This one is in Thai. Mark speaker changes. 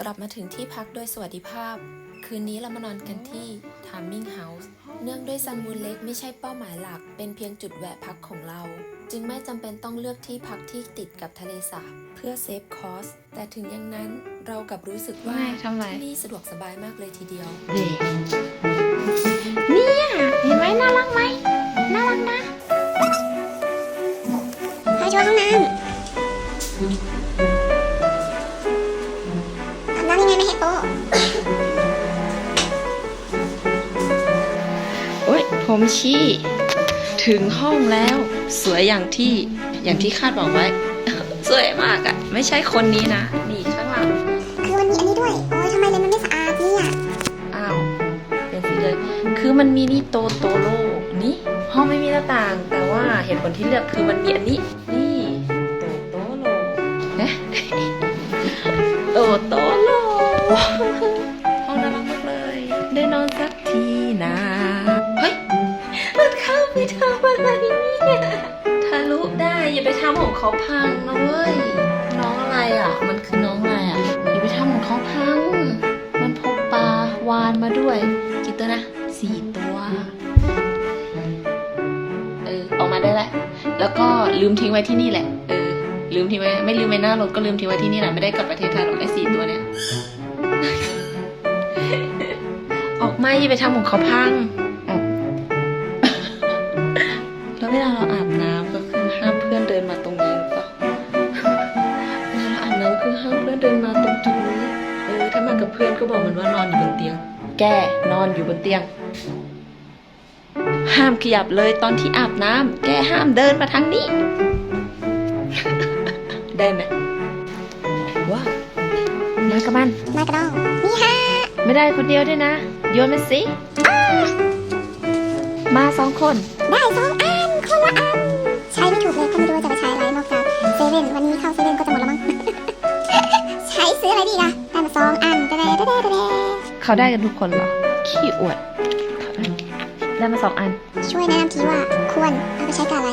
Speaker 1: กลับมาถึงที่พักโดยสวัสดิภาพ คืนนี้เรามานอนกันที่ Timing House เนื่องด้วยซันมูนเล็กไม่ใช่เป้าหมายหลัก เป็นเพียงจุดแวะพักของเรา จึงไม่จำเป็นต้องเลือกที่พักที่ติดกับทะเลสาบเพื่อเซฟคอสแต่ถึงอย่างนั้นเรากลับรู้สึกว่า
Speaker 2: ไม่ทำไร
Speaker 1: ที่นี่สะดวกสบายมากเลยทีเดียว
Speaker 2: เด็กเนี่ยเห็นไหมน่ารักไหมน่ารักนะ
Speaker 3: ให้ช่วยห้องน้ำ โป๊ะ
Speaker 2: โอ้ยผมชี้ ถึงห้องแล้ว สวยอย่างที่อย่างที่คาดหวังไว้ สวยมากอะ่ะ ไม่ใช่คนนี้นะ นี่ข้างหลัง
Speaker 3: คือมันมีอันนี้ด้วย โอ้ยทำไมเลนมันไม่สะอาดเนี่ย
Speaker 2: อ้าวเป็นสีเลย คือมันมีนี่โตโตโลนี่ห้องไม่มีหน้าต่าง แต่ว่าเหตุผลที่เลือกคือมันมีอันนี้นี่ ห้องน่ารักมากเลย ได้นอนสักทีนะ เฮ้ย มันเข้าไปทำอะไรเนี่ยทะลุได้อย่าไปทำของเขาพังนะเว้ย น้องอะไรอะ มันคือน้องอะไรอะ อย่าไปทำของเขาพัง มันพกปลาวานมาด้วยกี่ตัวนะสี่ตัวเออออกมาได้แล้วแล้วก็ลืมทิ้งไว้ที่นี่แหละ เออ ลืมทิ้งไว้ ไม่ลืมไว้หน้ารถก็ลืมทิ้งไว้ที่นี่แหละ ไม่ได้กลับประเทศไทยหรอกไอ้สี่ตัวเนี่ย ออกมาอย่าไปทำของเขาพัง แล้วเวลาเราอาบน้ำก็คือห้ามเพื่อนเดินมาตรงนี้หรือเปล่าเวลาเราอาบน้ำคือห้ามเพื่อนเดินมาตรงตรงนี้เออถ้ามากับเพื่อนก็บอกมันว่านอนอยู่บนเตียง แกนอนอยู่บนเตียง ห้ามขยับเลยตอนที่อาบน้ำแกห้ามเดินมาทางนี้ ได้ไหม มากับมัน
Speaker 3: มากระดอง นี่ฮะ
Speaker 2: ไม่ได้คนเดียวด้วยนะ โยนมันสิมาสองคน
Speaker 3: ได้สองอัน คนละอัน ใช้ไม่ถูกเลยก็ไม่รู้ว่าจะไปใช้อะไรนอกจากเซเว่นวันนี้เข้าเซเว่นก็จะหมดแล้วมั้ง ใช้ซื้ออะไรดีล่ะได้มาสองอันเด้เด้เด้เด้เด้
Speaker 2: เขาได้กันทุกคนเหรอ ขี้อวด ได้มาสองอัน
Speaker 3: ช่วยแนะนำทีว่าควรเอาไปใช้กับอะไร